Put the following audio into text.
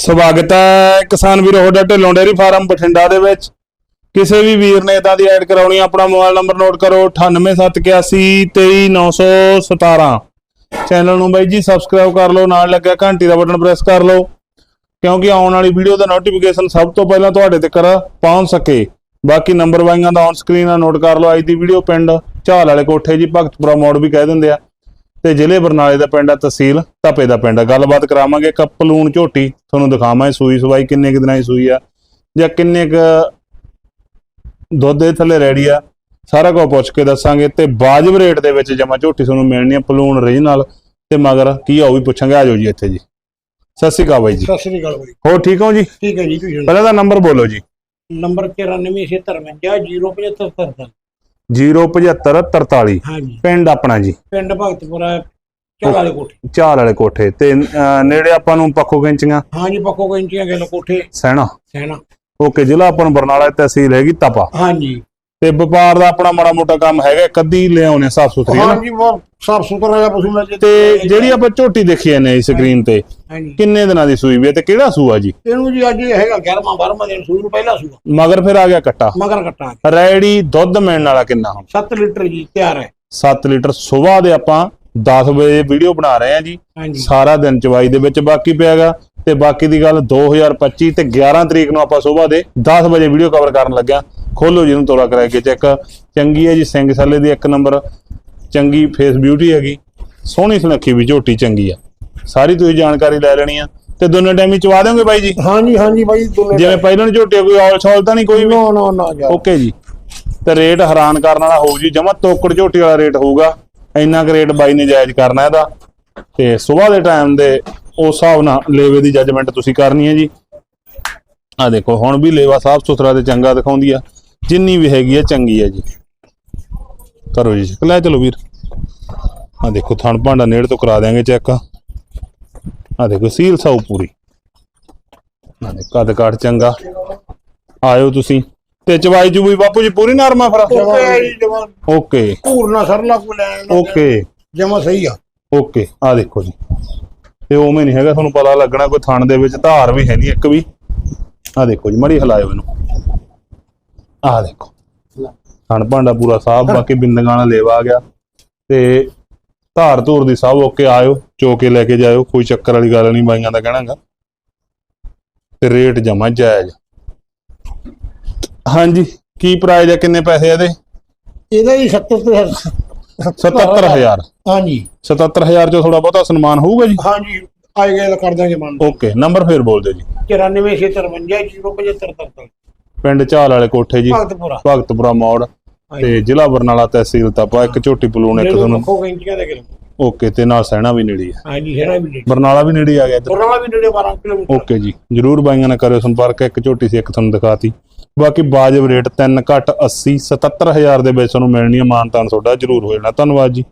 ਸਵਾਗਤ ਹੈ ਕਿਸਾਨ ਵੀਰੋ, ਤੁਹਾਡਾ ਢਿੱਲੋਂ ਡੇਰੀ ਫਾਰਮ ਬਠਿੰਡਾ ਦੇ ਵਿੱਚ। ਕਿਸੇ ਵੀ ਵੀਰ ਨੇ ਇਦਾਂ ਦੀ ਐਡ ਕਰਾਉਣੀ ਆਪਣਾ ਮੋਬਾਈਲ ਨੰਬਰ ਨੋਟ ਕਰੋ 9871823917 ਚੈਨਲ ਨੂੰ ਬਾਈ ਜੀ, ਸਬਸਕ੍ਰਾਈਬ ਕਰ ਲਓ, ਨਾਲ ਲੱਗਿਆ ਘੰਟੀ ਦਾ ਬਟਨ ਪ੍ਰੈਸ ਕਰ ਲਓ, ਕਿਉਂਕਿ ਆਉਣ ਵਾਲੀ ਵੀਡੀਓ ਦਾ ਨੋਟੀਫਿਕੇਸ਼ਨ ਸਭ ਤੋਂ ਪਹਿਲਾਂ ਤੁਹਾਡੇ ਤੱਕ ਪਹੁੰਚ ਸਕੇ। ਬਾਕੀ ਨੰਬਰ ਵਾਈਆਂ ਦਾ ਔਨ ਸਕਰੀਨ ਆ ਨੋਟ ਕਰ ਲਓ, ਅੱਜ ਦੀ ਵੀਡੀਓ ਪਿੰਡ ਝਾਲ ਵਾਲੇ ਕੋਠੇ ਜੀ, ਭਗਤਪੁਰਾ ਮੋੜ ਵੀ ਕਹਿ ਦਿੰਦੇ ਆ। ਤੇ ਜ਼ਿਲ੍ਹੇ ਬਰਨਾਲੇ ਦਾ ਪਿੰਡ ਆ ਤਹਿਸੀਲ ਧੱਪੇ ਦਾ ਪਿੰਡ ਆ। ਗੱਲਬਾਤ ਕਰਾਵਾਂਗੇ ਇੱਕ ਪਲੂਣ ਝੋਟੀ ਤੁਹਾਨੂੰ ਦਿਖਾਵਾਂਗੇ ਸੂਈ ਸਵਾਈ ਕਿੰਨੇ ਕੁ ਦਿਨਾਂ ਦੀ ਸੂਈ ਆ ਜਾਂ ਕਿੰਨੇ ਕੁ ਦੁੱਧ ਦੇ ਥੱਲੇ ਰੈਡੀ ਆ ਸਾਰਾ ਕੁਝ ਪੁੱਛ ਕੇ ਦੱਸਾਂਗੇ ਤੇ ਵਾਜਬ ਰੇਟ ਦੇ ਵਿੱਚ ਜਮਾ ਝੋਟੀ ਤੁਹਾਨੂੰ ਮਿਲਣੀ ਆ ਪਲੂਣ ਓਰੀਜਨਲ ਤੇ ਮਗਰ ਕੀ ਆ ਉਹ ਵੀ ਪੁੱਛਾਂਗੇ ਆਜੋ ਜੀ ਇੱਥੇ ਜੀ। ਸਤਿ ਸ਼੍ਰੀ ਅਕਾਲ ਬਾਈ ਜੀ। ਸਤਿ ਸ੍ਰੀ ਅਕਾਲ ਬਾਈ। ਹੋਰ ਠੀਕ ਹੋ ਜੀ? ਠੀਕ ਹੈ ਜੀ ਤੁਸੀਂ ਪਹਿਲਾਂ ਦਾ ਨੰਬਰ ਬੋਲੋ ਜੀ। ਨੰਬਰ 9453 07543 ਹਾਂਜੀ। ਪਿੰਡ ਆਪਣਾ ਜੀ। ਪਿੰਡ ਭਗਤਪੁਰਾ ਚਾਲ ਵਾਲੇ ਕੋਠੇ। ਝਾਲ ਵਾਲੇ ਕੋਠੇ ਤੇ ਅਹ, ਨੇੜੇ ਆਪਾਂ ਨੂੰ ਪੱਖੋ ਕੈਂਚੀਆਂ ਹਾਂਜੀ ਪੱਕੋ ਕੈਂਚੀਆਂ ਗੱਲ ਕੋਠੇ। ਸਹਿਣਾ ਸੈਣਾ। ਓਕੇ ਜ਼ਿਲ੍ਹਾ ਆਪਾਂ ਨੂੰ ਬਰਨਾਲਾ ਤਹਿਸੀਲ ਹੈਗੀ ਤਪਾ। ਹਾਂਜੀ। ਤੇ ਵਪਾਰ ਦਾ ਆਪਣਾ ਮਾੜਾ ਮੋਟਾ ਕੰਮ ਹੈਗਾ ਕਦੀ ਲਿਆਉਣੇ ਸਾਫ਼ ਸੁਥਰੀ ਹੈ ਹਾਂਜੀ ਬਹੁਤ ਸਾਫ਼ ਸੁਥਰਾ ਜਿਹਾ ਪਸ਼ੂ ਜੇ ਤੇ ਜਿਹੜੀ ਆਪਾਂ ਝੋਟੀ ਦੇਖੀ ਨੇ ਇਸ ਸਕਰੀਨ ਤੇ ਕਿੰਨੇ ਦਿਨਾਂ ਦੀ ਸੂਈ ਵੀ ਹੈ ਤੇ ਕਿਹੜਾ ਸੂਆ ਜੀ? ਇਹਨੂੰ ਜੀ ਅੱਜ ਹੈਗਾ 11ਵਾਂ 12ਵਾਂ ਦਿਨ ਸੂਈ ਨੂੰ ਪਹਿਲਾ ਸੂਆ। ਮਗਰ ਫਿਰ ਆ ਗਿਆ ਕੱਟਾ। ਮਗਰ ਕੱਟਾ। ਰੈਡੀ ਦੁੱਧ ਮਿਲਣ ਵਾਲਾ ਕਿੰਨਾ? ਹੁਣ 7 ਲੀਟਰ ਜੀ ਤਿਆਰ ਹੈ। 7 ਲੀਟਰ ਸਵੇਰ ਦੇ ਆਪਾਂ 10 ਵਜੇ ਵੀਡੀਓ ਬਣਾ ਰਹੇ ਆ ਜੀ। ਸਾਰਾ ਦਿਨ ਚਵਾਈ ਦੇ ਵਿੱਚ ਬਾਕੀ ਪਿਆਗਾ ਤੇ ਬਾਕੀ ਦੀ ਗੱਲ 2025 ਤੇ 11 ਤਰੀਕ ਨੂੰ ਆਪਾਂ ਸਵੇਰ ਦੇ 10 ਵਜੇ ਵੀਡੀਓ ਕਵਰ ਕਰਨ ਲੱਗਿਆ। ਖੋਲੋ ਜੀ ਨੂੰ ਤੋਲਾ ਕਰਾ ਕੇ ਚੈੱਕ। ਚੰਗੀ ਹੈ ਜੀ ਸਿੰਘ ਸਾਲੇ ਦੀ ਇੱਕ ਨੰਬਰ ਚੰਗੀ ਫੇਸ ਬਿਊਟੀ ਹੈਗੀ। ਸੋਹਣੀ ਸੁਨੱਖੀ ਵੀ ਝੋਟੀ ਚੰਗੀ ਆ। ਸਾਰੀ ਤੁਸੀਂ ਜਾਣਕਾਰੀ ਲੈ ਲੈਣੀ ਆ। ਤੇ ਦੋਨੇ ਟਾਈਮ ਹੀ ਚਵਾ ਦਿਓਗੇ ਬਾਈ ਜੀ? ਹਾਂਜੀ ਹਾਂਜੀ ਬਾਈ ਦੋਨੇ ਜਿਵੇਂ ਪਹਿਲਾਂ ਨੂੰ ਝੋਟੀ ਕੋਈ ਔਲ ਛੌਲ ਤਾਂ ਨਹੀਂ ਕੋਈ ਵੀ? ਨੋ ਨੋ ਨਾ ਯਾਰ। ਓਕੇ ਜੀ। ਤੇ ਰੇਟ ਹੈਰਾਨ ਕਰਨ ਵਾਲਾ ਹੋਊ ਜੀ। ਜਮਾ ਤੋਕੜ ਝੋਟੀ ਵਾਲਾ ਰੇਟ ਹੋਊਗਾ। ਇੰਨਾ ਕੁ ਰੇਟ ਬਾਈ ਨੇ ਜਾਇਜ਼ ਕਰਨਾ ਇਹਦਾ। ਤੇ ਸਵੇਰ ਦੇ ਟਾਈਮ ਦੇ ਉਸ ਹਿਸਾਬ ਨਾਲ ਲੇਵੇ ਦੀ ਜੱਜਮੈਂਟ ਤੁਸੀਂ ਕਰਨੀ ਹੈ ਜੀ। ਆ ਦੇਖੋ ਹੁਣ ਵੀ ਲੇਵਾ ਸਾਫ਼ ਸੁਥਰਾ ਤੇ ਚੰਗਾ ਦਿਖਾਉਂਦੀ ਆ। ਜਿੰਨੀ ਵੀ ਹੈਗੀ ਆ ਚੰਗੀ ਆ ਜੀ। ਕਰੋ ਜੀ ਲੈ ਚਲੋ ਵੀਰ। ਆ ਦੇਖੋ ਥਣ ਭਾਂਡਾ ਨੇੜ ਤੋਂ ਕਰਾ ਦਿਆਂਗੇ ਚੈੱਕ ਆ ਦੇਖੋ ਸੀਲ ਸਾਊ ਪੂਰੀ। ਆ ਦੇਖੋ ਕੱਦ ਕਾਠ ਚੰਗਾ। ਆਇਓ ਤੁਸੀਂ। ਤੇ ਚਵਾਈ ਚੁਬਈ ਬਾਪੂ ਜੀ ਪੂਰੀ ਨਰਮਾ ਫਿਰ। ਜੀ ਓਕੇ। ਪੂਰਨਾ ਸਰਲਾ ਕੋ ਲੈਣ ਓਕੇ। ਜਮਾ ਸਹੀ ਆ। ਓਕੇ। ਆ ਦੇਖੋ ਜੀ। ਤੇ ਉਵੇਂ ਨਹੀਂ ਹੈਗਾ ਤੁਹਾਨੂੰ ਪਤਾ ਲੱਗਣਾ ਕੋਈ ਥਣ ਦੇ ਵਿੱਚ ਧਾਰ ਵੀ ਹੈ ਨਹੀਂ ਇੱਕ ਵੀ। ਆ ਦੇਖੋ ਜੀ ਮੜੀ ਹਿਲਾਇਓ ਇਹਨੂੰ। ਆ ਦੇਖੋ। ਥਣ ਭਾਂਡਾ ਪੂਰਾ ਸਾਫ਼ ਬਾਕੀ ਬਿੰਦੀਆਂ ਵਾਲਾ ਲੇਵਾ ਆ ਗਿਆ। ਤੇ ਧਾਰ ਧੂਰ ਦੀ ਸਭ ਓਕੇ ਆਇਓ ਚੋ ਕੇ ਲੈ ਕੇ ਜਾਇਓ ਕੋਈ ਚੱਕਰ ਵਾਲੀ ਗੱਲ ਨਹੀਂ ਬਾਈਆਂ ਦਾ ਕਹਿਣਾਗਾ ਤੇ ਰੇਟ ਜਮਾ ਜਾਇਜ਼। ਹਾਂਜੀ ਕੀ ਪ੍ਰਾਈਸ ਹੈ ਕਿੰਨੇ ਪੈਸੇ ਆ ਇਹਦੇ? ਇਹਦਾ ਹੀ 70 ਤੇ 77000 ਹਾਂਜੀ। 77000 ਚੋਂ ਥੋੜਾ ਬਹੁਤਾ ਸਨਮਾਨ ਹੋਊਗਾ ਜੀ? ਹਾਂਜੀ ਆਏ ਗਏ ਤਾਂ ਕਰ ਦਾਂਗੇ ਮਨ ਓਕੇ ਨੰਬਰ ਫੇਰ ਬੋਲ ਦਿਓ ਜੀ 9453 ਪਿੰਡ ਝਾਲ ਵਾਲੇ ਕੋਠੇ ਜੀ। ਭਗਤਪੁਰਾ। ਭਗਤਪੁਰਾ ਮੋੜ ਤੇ ਜ਼ਿਲ੍ਹਾ ਬਰਨਾਲਾ ਤਹਿਸੀਲ ਤਪਾ ਇੱਕ ਝੋਟੀ ਪਲੂਣ ਇੱਕ ਤੁਹਾਨੂੰ ਦੇ ਕਿਲੋ ਓਕੇ ਤੇ ਨਾਲ ਸਹਿਣਾ ਵੀ ਨੇੜੇ ਆ। ਹਾਂਜੀ ਜਿਹੜਾ ਵੀ ਨੇੜੇ। ਬਰਨਾਲਾ ਵੀ ਨੇੜੇ ਆ ਗਿਆ ਇੱਧਰ। ਬਰਨਾਲਾ ਵੀ ਨੇੜੇ 12 ਕਿਲੋਮੀਟਰ। ਓਕੇ ਜੀ ਜਰੂਰ ਬਾਈਆਂ ਨਾਲ ਕਰਿਓ ਸੰਪਰਕ ਇੱਕ ਝੋਟੀ ਸੀ ਇੱਕ ਤੁਹਾਨੂੰ ਦਿਖਾਤੀ। ਬਾਕੀ ਬਾਜਬ ਰੇਟ 3 ਘੱਟ 80 77000 ਦੇ ਵਿੱਚ ਤੁਹਾਨੂੰ ਮਿਲਣੀ ਹੈ ਮਾਨਤਾਨ ਤੁਹਾਡਾ ਜਰੂਰ ਹੋ ਜਾਣਾ। ਧੰਨਵਾਦ ਜੀ।